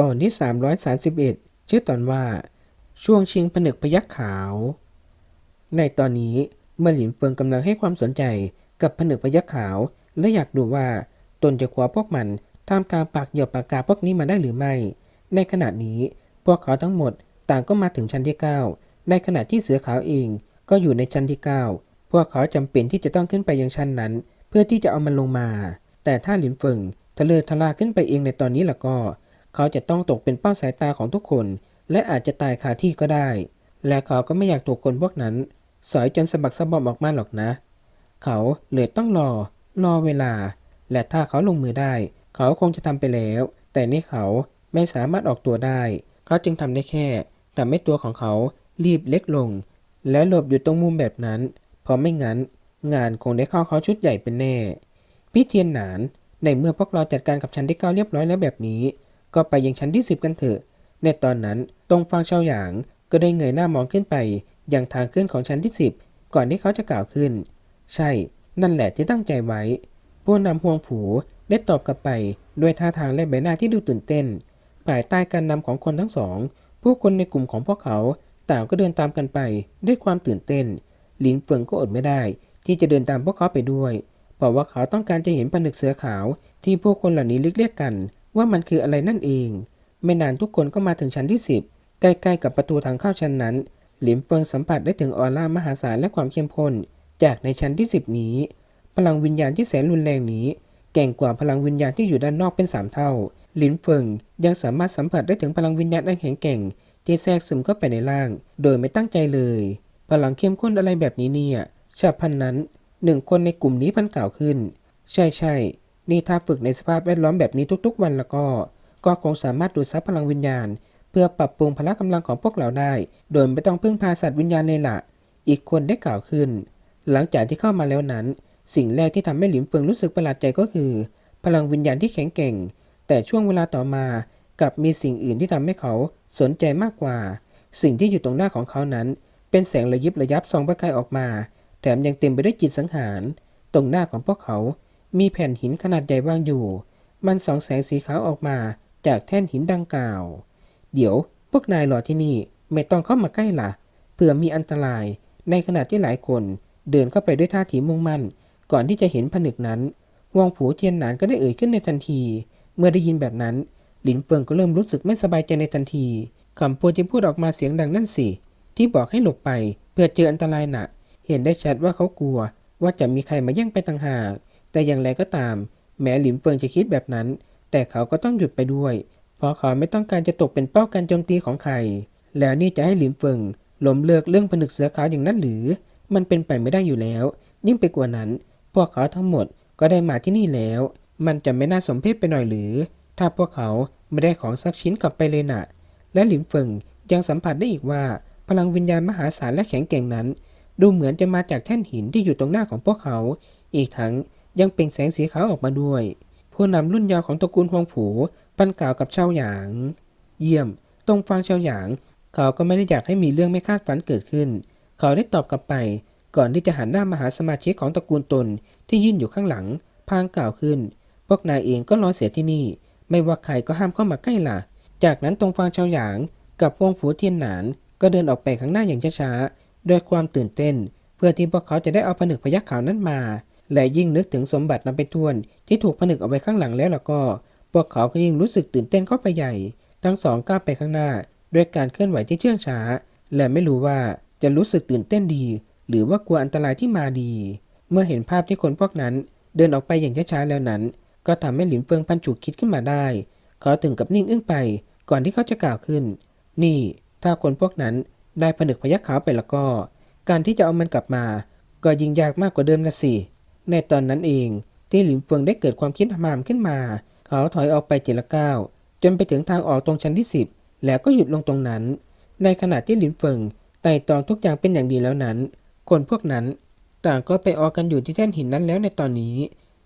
ตอนที่ 331 ชื่อตอนว่า ช่วงชิงผนึกพยัคฆ์ขาว ในตอนนี้เมื่อหลินเฟิงกำลังให้ความสนใจกับผนึกพยัคฆ์ขาว และอยากดูว่าตนจะคว้าพวกมันท่ามกลางปากเหยี่ยวปากกาพวกนี้มาได้หรือไม่ ในขณะนี้พวกเขาทั้งหมดต่างก็มาถึงชั้นที่ 9 ในขณะที่เสือขาวเองก็อยู่ในชั้นที่ 9 พวกเขาจำเป็นที่จะต้องขึ้นไปยังชั้นนั้น เพื่อที่จะเอามันลงมา แต่ถ้าหลินเฟิงทะเลทะลาขึ้นไปเองในตอนนี้ล่ะก็ เขาจะต้องตกเป็นเป้าสายตาของทุกคน และอาจจะตายคาที่ก็ได้ และเขาก็ไม่อยากถูกคนพวกนั้น สอยจนสะบักสะบอมออกมาหรอกนะ เขาเลยต้องรอ รอเวลา และถ้าเขาลงมือได้ เขาคงจะทำไปแล้ว แต่นี่เขาไม่สามารถออกตัวได้ เขาจึงทำได้แค่ทำให้ตัวของเขารีบเล็กลง และหลบอยู่ตรงมุมแบบนั้น เพราะไม่งั้น งานคงได้เข้าเขาชุดใหญ่เป็นแน่ พี่เทียนหนาน ในเมื่อพวกเราจัดการกับชันที่เก้าเรียบร้อยแล้วแบบนี้ ก็ไปยังชั้นที่สิบกันเถอะ ในตอนนั้นตรงฟังเชาหยางก็ได้เงยหน้ามองขึ้นไป ยังทางขึ้นของชั้นที่สิบก่อนที่เขาจะกล่าวขึ้น ใช่ นั่นแหละที่ตั้งใจไว้ ผู้นำห่วงผูได้ตอบกลับไปด้วยท่าทางและใบหน้าที่ดูตื่นเต้น ภายใต้การนำของคนทั้งสอง ผู้คนในกลุ่มของพวกเขาต่างก็เดินตามกันไปด้วยความตื่นเต้น หลินเฟิงก็อดไม่ได้ ที่จะเดินตามพวกเขาไปด้วย เพราะว่าเขาต้องการจะเห็นผนึกเสือขาวที่พวกคนเหล่านี้เรียกกัน ว่ามันคืออะไรนั่นเอง ไม่นานทุกคนก็มาถึงชั้นที่ 10 ใกล้ๆกับประตูทางเข้าชั้นนั้น หลินเฟิงสัมผัสได้ถึงออร่ามหาศาลและความเข้มข้น จากในชั้นที่ 10 นี้ พลังวิญญาณที่แสนรุนแรงนี้แก่งกว่าพลังวิญญาณที่อยู่ด้านนอกเป็นสามเท่า หลินเฟิงยังสามารถสัมผัสได้ถึงพลังวิญญาณอันแข็งแกร่งที่แทรกซึมเข้าไปในร่าง โดยไม่ตั้งใจเลย พลังเข้มข้นอะไรแบบนี้เนี่ย ชาพันนั้นหนึ่งคนในกลุ่มนี้พันกล่าวขึ้น ใช่ใช่ นี่ถ้าฝึกในสภาพแวดล้อมแบบนี้ทุกๆ วันแล้วก็ ก็คงสามารถดูดซับพลังวิญญาณ เพื่อปรับปรุงพละกำลังของพวกเราได้ โดยไม่ต้องพึ่งพาสัตว์วิญญาณเลยละอีกคนได้กล่าวขึ้น หลังจากที่เข้ามาแล้วนั้น สิ่งแรกที่ทำให้หลิมเฟิงรู้สึกประหลาดใจก็คือ พลังวิญญาณที่แข็งแกร่ง แต่ช่วงเวลาต่อมากลับมีสิ่งอื่นที่ทำให้เขาสนใจมากกว่า สิ่งที่อยู่ตรงหน้าของเขานั้น เป็นแสงระยิบระยับส่องประกายออกมา แถมยังเต็มไปด้วยจิตสังหาร ตรงหน้าของพวกเขา มีแผ่นหินขนาดใหญ่วางอยู่ มันส่องแสงสีขาวออกมาจากแท่นหินดังกล่าว เดี๋ยวพวกนายรอที่นี่ไม่ต้องเข้ามาใกล้ล่ะเผื่อมีอันตรายในขณะที่หลายคนเดินเข้าไปด้วยท่าทีมุ่งมั่น ก่อนที่จะเห็นผนึกนั้นวงผูเทียนหนานก็ได้เอ่ยขึ้นในทันที เมื่อได้ยินแบบนั้น หลินเฟิงก็เริ่มรู้สึกไม่สบายใจในทันทีคำพูดที่พูดออกมาเสียงดังนั่นสิ ที่บอกให้หลบไปเพื่อเจออันตรายหนักเห็นได้ชัดว่าเขากลัวว่าจะมีใครมาแย่งไปต่างหาก แต่อย่างไรก็ตาม แม้หลินเฟิงจะคิดแบบนั้น แต่เขาก็ต้องหยุดไปด้วย เพราะเขาไม่ต้องการจะตกเป็นเป้าการโจมตีของใคร แล้วนี่จะให้หลินเฟิงล้มเลิกเรื่องผนึกเสือขาวอย่างนั้นหรือ มันเป็นไปไม่ได้อยู่แล้ว ยิ่งไปกว่านั้น พวกเขาทั้งหมดก็ได้มาที่นี่แล้ว มันจะไม่น่าสมเพชไปหน่อยหรือ ถ้าพวกเขาไม่ได้ของสักชิ้นกลับไปเลยน่ะ และหลินเฟิงยังสัมผัสได้อีกว่า พลังวิญญาณมหาศาลและแข็งแกร่งนั้น ดูเหมือนจะมาจากแท่นหินที่อยู่ตรงหน้าของพวกเขา อีกทั้ง ยังเปล่งแสงสีขาวออกมาด้วย ผู้นำรุ่นยาวของตระกูลฮวงผูปันกล่าวกับเชาหยาง เยี่ยม ตรงฟังเชาหยาง เขาก็ไม่ได้อยากให้มีเรื่องไม่คาดฝันเกิดขึ้น เขาได้ตอบกลับไป ก่อนที่จะหันหน้ามาหาสมาชิกของตระกูลตนที่ยืนอยู่ข้างหลัง พางกล่าวขึ้น พวกนายเองก็รอเสียที่นี่ ไม่ว่าใครก็ห้ามเข้ามาใกล้ล่ะ จากนั้นตรงฟางเชาหยาง กับฮวงฝูเทียนหนานก็เดินออกไปข้างหน้าอย่างช้าๆด้วยความตื่นเต้น เพื่อที่พวกเขาจะได้เอาผนึกพยัคฆ์ขาวนั้นมา และยิ่งนึกถึงสมบัตินำไปทวนที่ถูกผนึกเอาไว้ข้างหลังแล้วล่ะก็ พวกเขาก็ยิ่งรู้สึกตื่นเต้นเข้าไปใหญ่ ทั้งสองก้าวไปข้างหน้า ด้วยการเคลื่อนไหวที่เชื่องช้า และไม่รู้ว่าจะรู้สึกตื่นเต้นดี หรือว่ากลัวอันตรายที่มาดี เมื่อเห็นภาพที่คนพวกนั้นเดินออกไปอย่างช้าๆแล้วนั้น ก็ทำให้หลินเฟิงพันจุกคิดขึ้นมาได้ เขาถึงกับนิ่งอึ้งไป ก่อนที่เขาจะกล่าวขึ้น นี่ ถ้าคนพวกนั้นได้ผนึกพยัคฆ์ขาวไปแล้วก็ การที่จะเอามันกลับมา ก็ยิ่งยากมากกว่าเดิมละสิ ในตอนนั้นเองที่หลินเฟิงได้เกิดความคิดหมามขึ้นมา เขาถอยออกไปเจดละก้าวจนไปถึงทางออกตรงชั้นที่สิบแล้วก็หยุดลงตรงนั้น ในขณะที่หลินเฟิงไต่ตองทุกอย่างเป็นอย่างดีแล้วนั้น คนพวกนั้นต่างก็ไปออกกันอยู่ที่แท่นหินนั้นแล้วในตอนนี้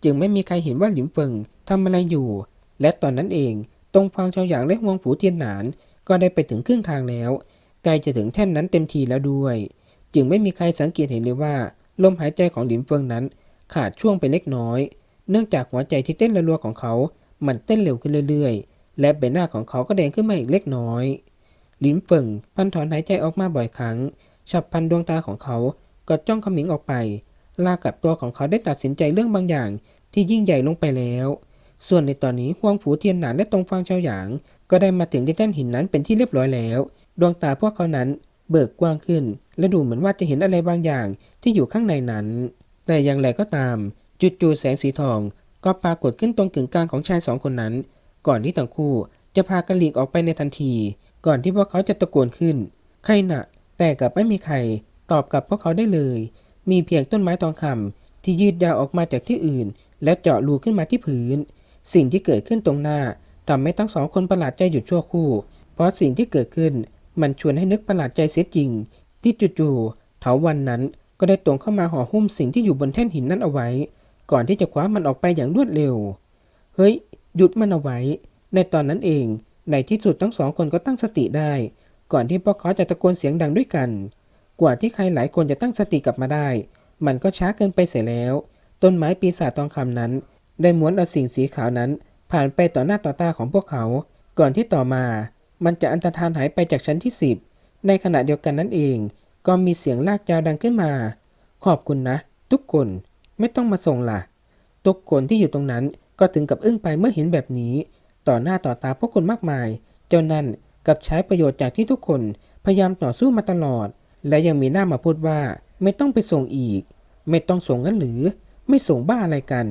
จึงไม่มีใครเห็นว่าหลินเฟิงทำอะไรอยู่ และตอนนั้นเอง ตรงฟางชาวหยางและฮวงผูเทียนหนาน ก็ได้ไปถึงครึ่งทางแล้วใกล้จะถึงแท่นนั้นเต็มทีแล้วด้วย จึงไม่มีใครสังเกตเห็นเลยว่า ลมหายใจของหลินเฟิงนั้น ขาดช่วงไปเล็กน้อย เนื่องจากหัวใจที่เต้นรัวๆของเขา มันเต้นเร็วขึ้นเรื่อยๆ และใบหน้าของเขาก็แดงขึ้นมาอีกเล็กน้อยลิ้นเฟิงพันถอนหายใจออกมาบ่อยครั้ง ฉับพันดวงตาของเขาก็จ้องขมิงออกไป ลากับตัวของเขาได้ตัดสินใจเรื่องบางอย่างที่ยิ่งใหญ่ลงไปแล้ว ส่วนในตอนนี้ฮวงฝูเทียนหนานและตรงฟางเฉาหยาง ก็ได้มาถึงที่แท่นหินนั้นเป็นที่เรียบร้อยแล้ว ดวงตาพวกเขานั้นเบิกกว้างขึ้น และดูเหมือนว่าจะเห็นอะไรบางอย่างที่อยู่ข้างในนั้น แต่อย่างไรก็ตามจุดๆแสงสีทองก็ปรากฏขึ้นตรงกึ่งกลางของชายสองคนนั้น ก่อนที่ทั้งคู่จะพากันหลีกออกไปในทันที ก่อนที่พวกเขาจะตะโกนขึ้น ใครนะแต่กับไม่มีใครตอบกับพวกเขาได้เลย มีเพียงต้นไม้ทองคำที่ยืดยาวออกมาจากที่อื่น และเจาะรูขึ้นมาที่พื้น สิ่งที่เกิดขึ้นตรงหน้าทำให้ทั้งสองคนประหลาดใจหยุดชั่วครู่ เพราะสิ่งที่เกิดขึ้นมันชวนให้นึกประหลาดใจเสียจริง ที่จู่ๆเถาวันนั้น ก็ได้ตรงเข้ามาห่อหุ้มสิ่งที่อยู่บนแท่นหินนั้นเอาไว้ ก่อนที่จะคว้ามันออกไปอย่างรวดเร็ว เฮ้ย หยุดมันเอาไว้ ในตอนนั้นเอง ในที่สุดทั้งสองคนก็ตั้งสติได้ ก่อนที่พวกเขาจะตะโกนเสียงดังด้วยกัน กว่าที่ใครหลายคนจะตั้งสติกลับมาได้ มันก็ช้าเกินไปเสียแล้ว ต้นไม้ปีศาจทองคำนั้น ได้ม้วนเอาสิ่งสีขาวนั้น ผ่านไปต่อหน้าต่อตาของพวกเขา ก่อนที่ต่อมา มันจะอันตรธานหายไปจากชั้นที่สิบในขณะเดียวกันนั่นเอง ก็มีเสียงลากยาวดังขึ้นมา ขอบคุณนะ ทุกคนไม่ต้องมาส่งล่ะ ทุกคนที่อยู่ตรงนั้นก็ถึงกับอึ้งไปเมื่อเห็นแบบนี้ ต่อหน้าต่อตาพวกคนมากมาย เจ้านั่นกับใช้ประโยชน์จากที่ทุกคนพยายามต่อสู้มาตลอด และยังมีหน้ามาพูดว่า ไม่ต้องไปส่งอีก ไม่ต้องส่งงั้นหรือ ไม่ส่งบ้าอะไรกัน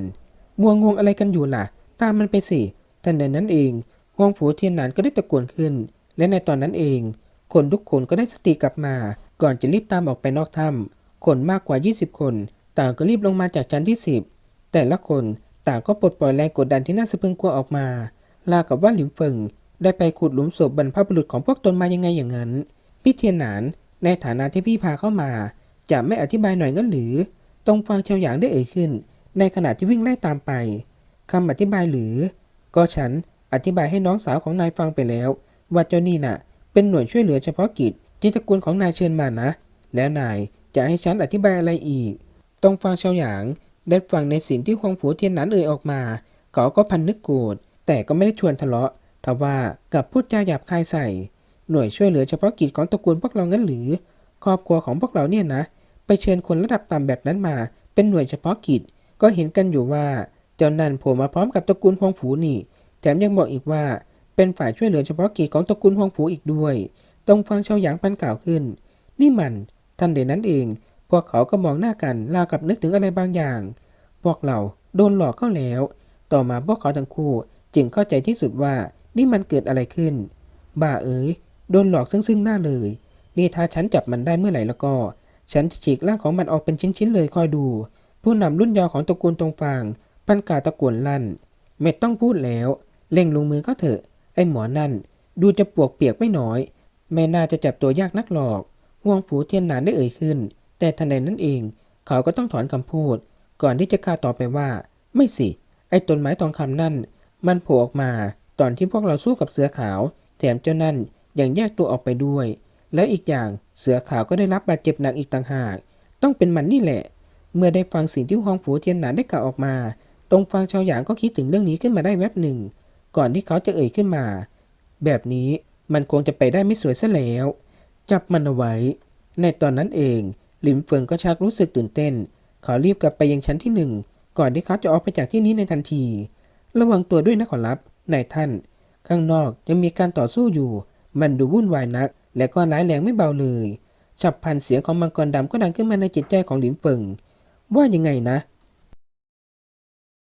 มัวงงอะไรกันอยู่ล่ะ ตามมันไปสิทันใดนั้นเองฮวงฝูเทียนหนานก็ได้ตะโกนขึ้น และในตอนนั้นเอง คนทุกคนก็ได้สติกลับมา ก่อนจะรีบตามออกไปนอกถ้ำคนมากกว่า 20 คน ต่างก็รีบลงมาจากชั้นที่ 10 แต่ละคนต่างก็ปลดปล่อยแรงกดดันที่น่าสะพรึงกลัวออกมา ลากับว่าหลิมเฟิงได้ไปขุดหลุมศพบรรพบุรุษของพวกตนมายังไงอย่างนั้น พี่เทียนหนานในฐานะที่พี่พาเข้ามา จะไม่อธิบายหน่อยงั้นหรือ ตรงฟังเชียวหยางได้เอ่ยขึ้น ในขณะที่วิ่งไล่ตามไปคำอธิบายหรือ ก็ฉันอธิบายให้น้องสาวของนายฟังไปแล้ว ว่าเจ้านี่น่ะ เป็นหน่วยช่วยเหลือเฉพาะกิจ ที่ตระกูลของนายเชิญมานะ แล้วนายจะให้ฉันอธิบายอะไรอีกตรงฟังเชียวหยางได้ฟังในสิ่งที่ควงฝูเทียนหนานเอ่ยออกมา เขาก็พันนึกโกรธแต่ก็ไม่ได้ชวนทะเลาะทว่ากับพูดจาหยาบคายใส่ หน่วยช่วยเหลือเฉพาะกิจของตระกูลพวกเรางั้นหรือ ครอบครัวของพวกเราเนี่ยนะ ไปเชิญคนระดับต่ำแบบนั้นมา เป็นหน่วยเฉพาะกิจ ก็เห็นกันอยู่ว่า เจ้านันโผล่มาพร้อมกับตระกูลฮวงฝูนี่ แถมยังบอกอีกว่า เป็นฝ่ายช่วยเหลือเฉพาะกิจของตระกูลฮวงฝูอีกด้วย ตรงฟังเชาหยางปันกล่าวขึ้น นี่มันทันเดยวนั้นเอง พวกเขาก็มองหน้ากันราวกับนึกถึงอะไรบางอย่าง พวกเราโดนหลอกเข้าแล้ว ต่อมาพวกเขาทั้งคู่จึงเข้าใจที่สุดว่านี่มันเกิดอะไรขึ้น บ้าเอ๋ยโดนหลอกซึ่งซึ่งหน้าเลย นี่ถ้าฉันจับมันได้เมื่อไหร่แล้วก็ ฉันจะฉีกร่างของมันออกเป็นชิ้นๆเลยคอยดู ผู้นำรุ่นยาวของตระกูลตรงฟางปันกาตะกวนลั่น ไม่ต้องพูดแล้ว เล่งลงมือก็เถอะ ไอ้หมอนั่น ดูจะปวกเปียกไม่น้อย ไม่น่าจะจับตัวยากนักหรอกห่วงผูเทียนหนานได้เอ่ยขึ้น แต่ทันใดนั้นเอง เขาก็ต้องถอนคำพูด ก่อนที่จะกล่าวต่อไปว่า ไม่สิ ไอ้ต้นไม้ทองคำนั่น มันโผล่ออกมา ตอนที่พวกเราสู้กับเสือขาว แถมเจ้านั่นยังแยกตัวออกไปด้วย แล้วอีกอย่างเสือขาวก็ได้รับบาดเจ็บหนักอีกต่างหาก ต้องเป็นมันนี่แหละ เมื่อได้ฟังสิ่งที่ฮองฝูเทียนหนานได้กล่าวออกมา ตรงฟังชาวหยางก็คิดถึงเรื่องนี้ขึ้นมาได้แวบหนึ่ง ก่อนที่เขาจะเอ่ยขึ้นมา แบบนี้ มันคงจะไปได้ไม่สวยซะแล้ว จับมันเอาไว้ ในตอนนั้นเองหลิมเฟิงก็ชักรู้สึกตื่นเต้น เขารีบกลับไปยังชั้นที่หนึ่งก่อนที่เขาจะออกไปจากที่นี้ในทันที ระวังตัวด้วยนะขอรับนายท่าน ข้างนอกยังมีการต่อสู้อยู่ มันดูวุ่นวายนัก และก็ร้ายแรงไม่เบาเลยฉับพันเสียงของมังกรดำก็ดังขึ้นมาในจิตใจของหลินเฟิงว่ายังไงนะ